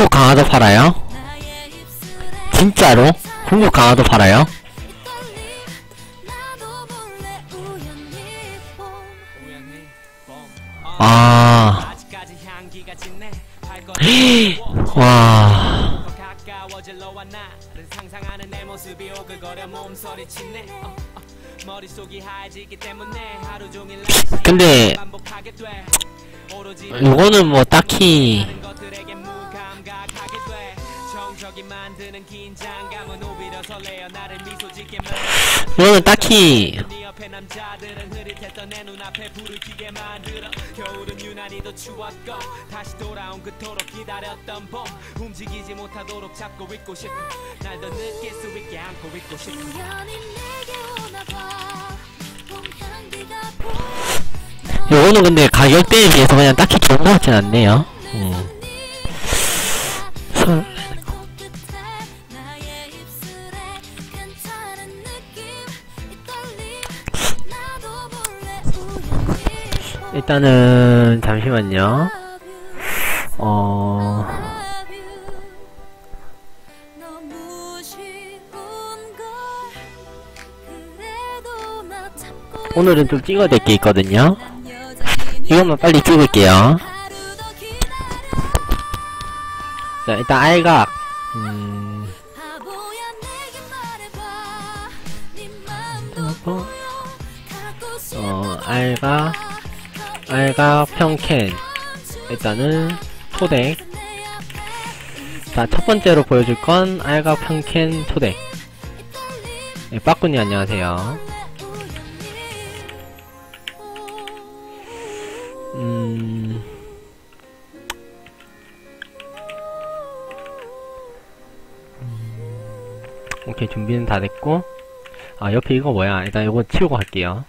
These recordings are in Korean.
중국 강화도 팔아요? 진짜로? 중국 강화도 팔아요? 아, 와, 근데 이거는 뭐 딱히 이 이거는 딱히 네 요거는 근데 가격 대에 비해서 그냥 딱히 좋은 것 같진 않네요. 일단은 잠시만요. 어 오늘은 좀 찍어야 될 게 있거든요. 이것만 빨리 찍을게요. 자 일단 알각 음 어, 알각 알각 평캔. 일단은 토덱 자 첫번째로 보여줄 건 알각 평캔 토덱 네, 빠꾸니 안녕하세요. 음 오케이 준비는 다 됐고. 아 옆에 이거 뭐야? 일단 이거 치우고 갈게요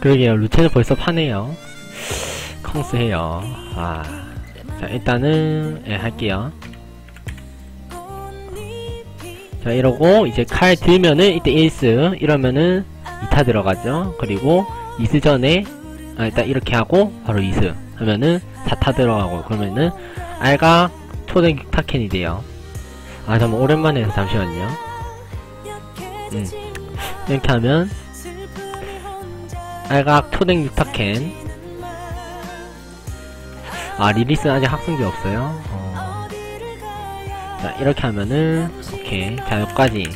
그러게요. 루체는 벌써 파네요. 컹스 해요. 아, 자 일단은 예 할게요. 자 이러고 이제 칼 들면은 이때 1스. 이러면은 2타 들어가죠. 그리고 2스 전에 아 일단 이렇게 하고 바로 2스. 하면은 4타 들어가고 그러면은 알가 초등 6타캔이 돼요. 아 잠깐 오랜만에 해서 잠시만요. 음. 이렇게 하면 알각 초등 6타캔. 아 리리스는 아직 학생기 없어요? 어. 자 이렇게 하면은 오케이. 자 여기까지.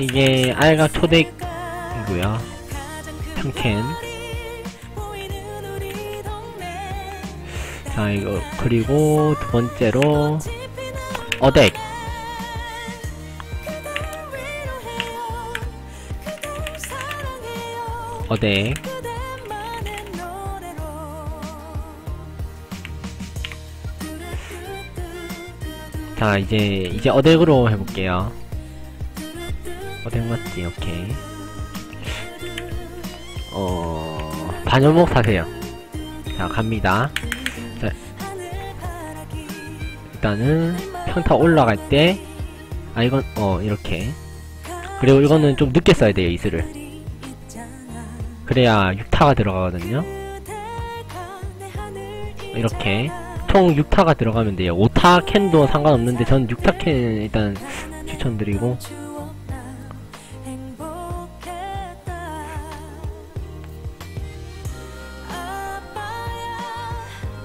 이게 알각 초덱이고요. 평캔. 자 이거 그리고 두 번째로 어덱. 어덱 자 이제 이제 어덱으로 해볼게요. 어덱 맞지? 오케이. 어 반연목 사세요. 자 갑니다. 자 일단은 평타 올라갈 때 아 이건 어 이렇게. 그리고 이거는 좀 늦게 써야 돼요 이슬을. 그래야 6타가 들어가거든요. 이렇게 총 6타가 들어가면 돼요. 5타 캔도 상관없는데 전 6타 캔 일단 추천드리고.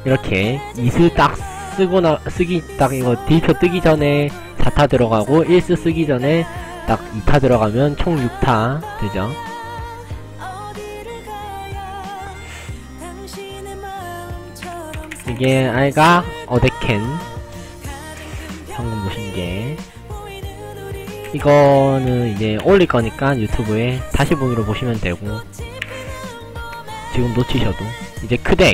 이렇게 이슬 딱 쓰고 나 쓰기 딱 이거 딜표 뜨기 전에 4타 들어가고 1스 쓰기 전에 딱 2타 들어가면 총 6타 되죠 이게 알가 어데켄 방금 보신 게. 이거는 이제 올릴 거니까 유튜브에 다시 보기로 보시면 되고. 지금 놓치셔도. 이제 크덱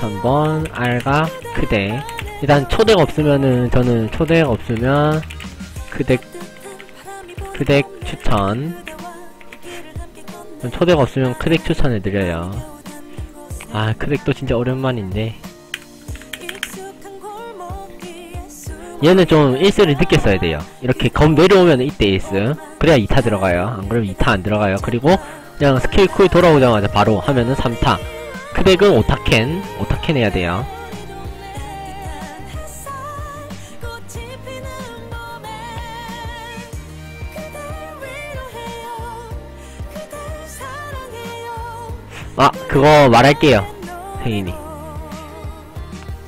3번 알가 크덱 일단 초덱 없으면은 저는 초덱 없으면 크덱 크덱 추천 초대가 없으면 크덱 추천해드려요. 아, 크덱도 진짜 오랜만인데. 얘는 좀 1스를 늦게 써야 돼요. 이렇게 검 내려오면 이때 1스. 그래야 2타 들어가요. 안 그러면 2타 안 들어가요. 그리고 그냥 스킬 쿨 돌아오자마자 바로 하면은 3타. 크덱은 5타캔. 5타캔 해야 돼요. 그거 말할게요. 혜인이.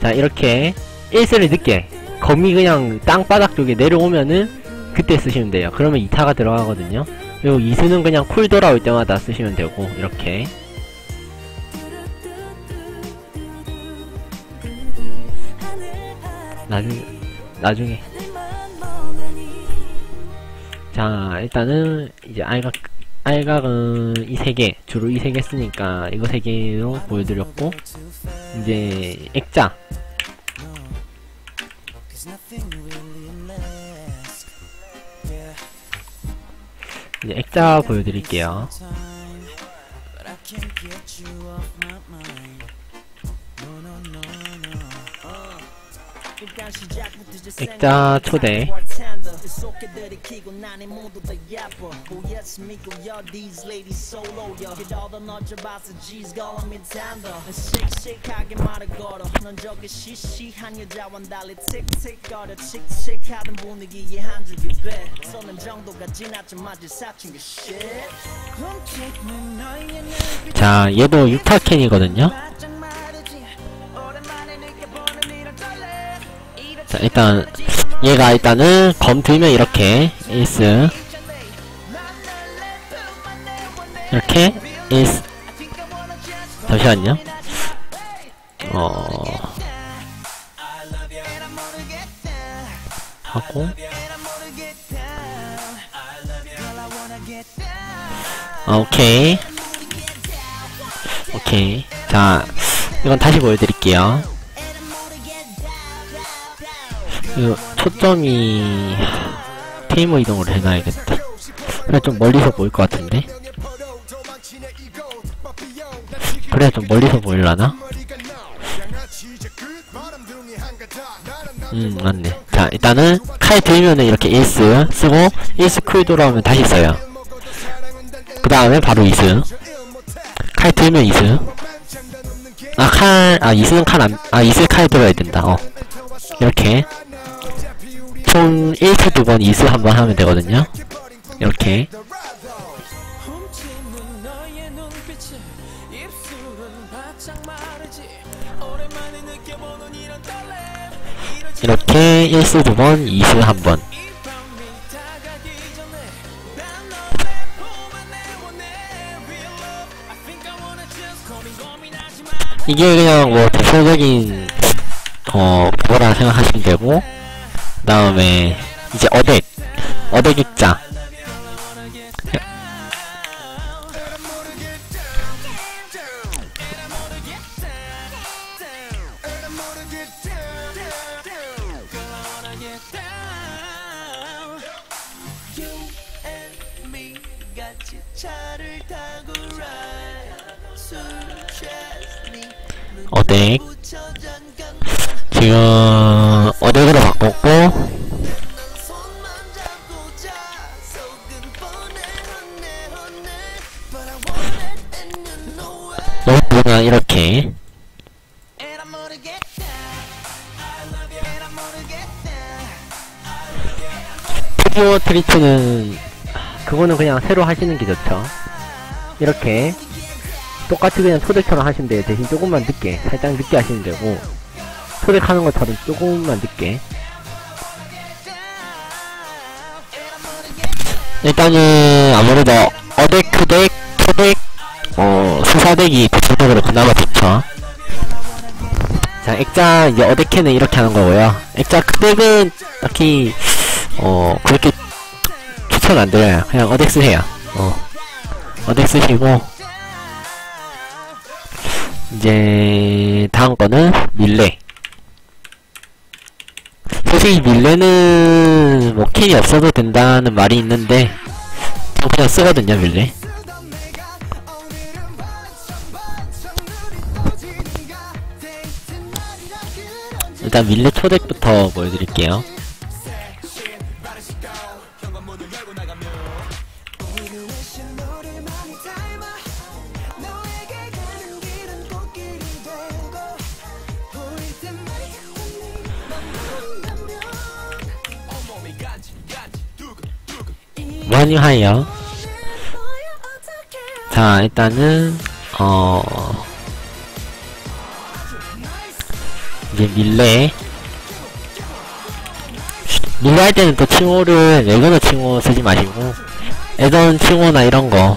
자, 이렇게 1스를 늦게 검이 그냥 땅바닥 쪽에 내려오면은 그때 쓰시면 돼요. 그러면 2타가 들어가거든요. 그리고 2스는 그냥 쿨 돌아올 때마다 쓰시면 되고 이렇게 나중에 나중에 자 일단은 이제 알각 알각은 이 세 개 주로 이 세 개 쓰니까 이거 세 개로 보여드렸고 이제 액자. 이제 액자 보여드릴게요 액자 초대. 자 얘도 6타캔이거든요 자 일단 얘가 일단은 검 들면 이렇게 1스. 이렇게 1스. 잠시만요. 어. 하고. 아, 오케이. 오케이. 자 이건 다시 보여드릴게요 초점이 테이머 이동을 해놔야겠다. 그래 좀 멀리서 보일 것 같은데? 그래 좀 멀리서 보일라나? 음 맞네. 자 일단은 칼 들면은 이렇게 1스 쓰고 1스 쿨 돌아오면 다시 써요. 그 다음에 바로 2스. 칼 들면 2스. 아 칼, 아 2스는 칼 안, 아 2스 칼 들어야 된다. 어 이렇게 총 1스 두번 2스 한번 하면 되거든요. 이렇게. 이렇게 1스 두번 2스 한번. 이게 그냥 뭐 대표적인 어 그거라 생각하시면 되고 그 다음에 이제 어덱 어덱 취했니 어덱 지금 어덱으로 바꿨고? 너무 그냥 이렇게. 피규어 트리트는 그거는 그냥 새로 하시는 게 좋죠. 이렇게 똑같이 그냥 초덱처럼 하시면 돼요. 대신 조금만 늦게 살짝 늦게 하시면 되고 초덱 하는 것처럼 조금만 늦게 일단은 아무래도 어덱, 크덱, 초덱, 어, 수사덱이 대표적으로 그나마 좋죠 자 액자 이제 어덱캐는 이렇게 하는 거고요 액자 크덱은 딱히 어 그렇게 추천 안 드려요. 그냥 어덱 쓰세요. 어 어덱 쓰시고 이제 다음 거는. 솔 직히 밀레는 뭐 캔이 없어도 된다는 말이 있는데 저 그냥 쓰거든요 밀레. 일단 밀레 초덱부터 보여드릴게요. 어떻게 자, 일단은, 어, 이제 밀레. 밀레 할 때는 또 칭호를, 레그너 칭호 쓰지 마시고, 애던 칭호나 이런 거,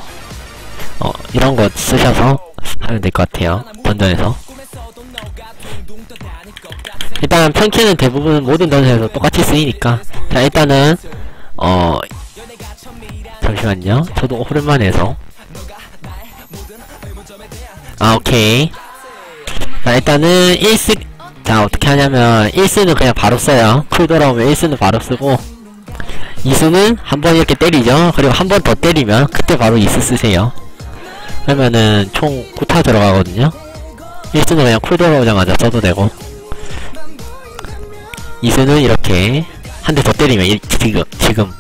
어, 이런 거 쓰셔서 하면 될 것 같아요. 던전에서. 일단 평키는 대부분 모든 던전에서 똑같이 쓰이니까. 자, 일단은, 어, 잠시만요. 저도 오랜만에 해서. 아, 오케이. 자, 일단은 1스, 자, 어떻게 하냐면, 1스는 그냥 바로 써요. 쿨 돌아오면 1스는 바로 쓰고, 2스는 한 번 이렇게 때리죠. 그리고 한 번 더 때리면, 그때 바로 2스 쓰세요. 그러면은, 총 9타 들어가거든요. 1스는 그냥 쿨 돌아오자마자 써도 되고, 2스는 이렇게, 한 대 더 때리면, 이- 지금, 지금.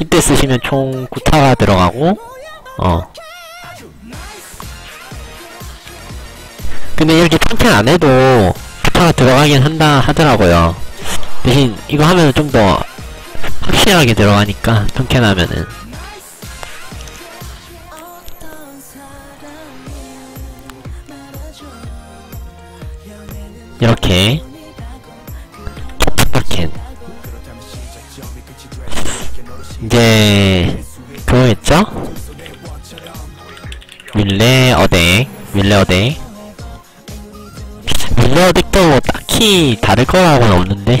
이때 쓰시면 총 9타가 들어가고, 어. 근데 이렇게 탐켄 안 해도 부타가 들어가긴 한다 하더라고요. 대신 이거 하면 좀 더 확실하게 들어가니까 탐켄 하면은 이렇게 이제 그거겠죠? 어덱 어덱 밀레 어덱도 뭐 딱히 다를 거라고는 없는데.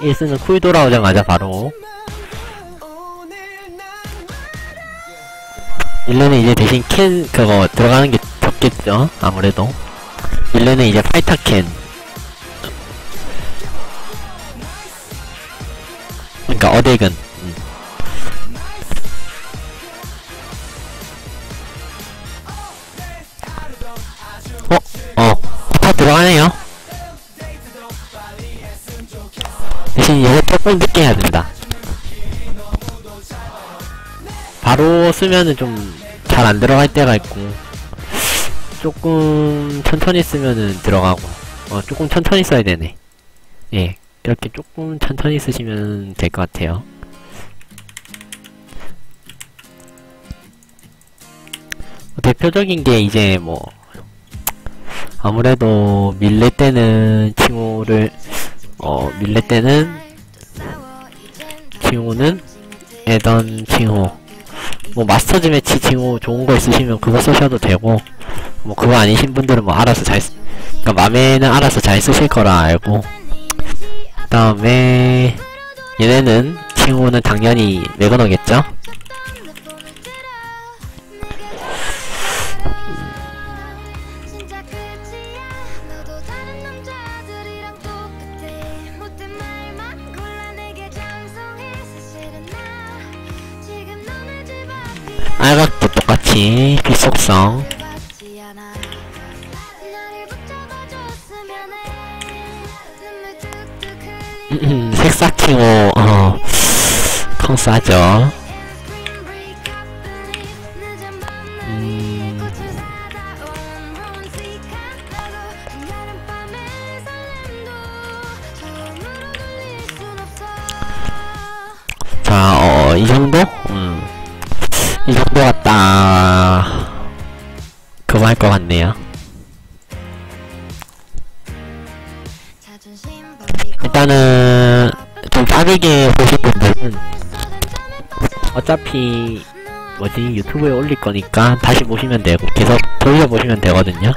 뜬금없지만 1스는 쿨 돌아오자마자 바로 밀레는 이제 대신 캔 그거 들어가는 게 적겠죠 아무래도 밀레는 이제 파이터 캔 그러니까 어덱은 음. 어? 어? 다 들어가네요 대신 이거 조금 늦게 해야 된다 바로 쓰면은 좀 잘 안 들어갈 때가 있고 조금 천천히 쓰면은 들어가고 어 조금 천천히 써야 되네. 예 이렇게 조금 천천히 쓰시면 될 것 같아요. 어, 대표적인 게 이제 뭐 아무래도 밀레 때는 칭호를 어 밀레 때는 칭호는 애던 칭호 뭐 마스터즈 매치 칭호 좋은 거 있으시면 그거 쓰셔도 되고 뭐 그거 아니신 분들은 뭐 알아서 잘 쓰, 그니까 맘에는 알아서 잘 쓰실 거라 알고. 그 다음에 얘네는 칭호는 당연히 매건어겠죠 알각도 똑같이 비속성 흘리며 색사 칭호 어 텅 싸죠 늦은 밤 음. 자, 어, 이 정도? 음. 이 정도 같다. 그거 할것 같네요. 일단은, 좀 빠르게 보실 분들은, 어차피, 뭐지, 유튜브에 올릴 거니까 다시 보시면 되고, 계속 돌려보시면 되거든요.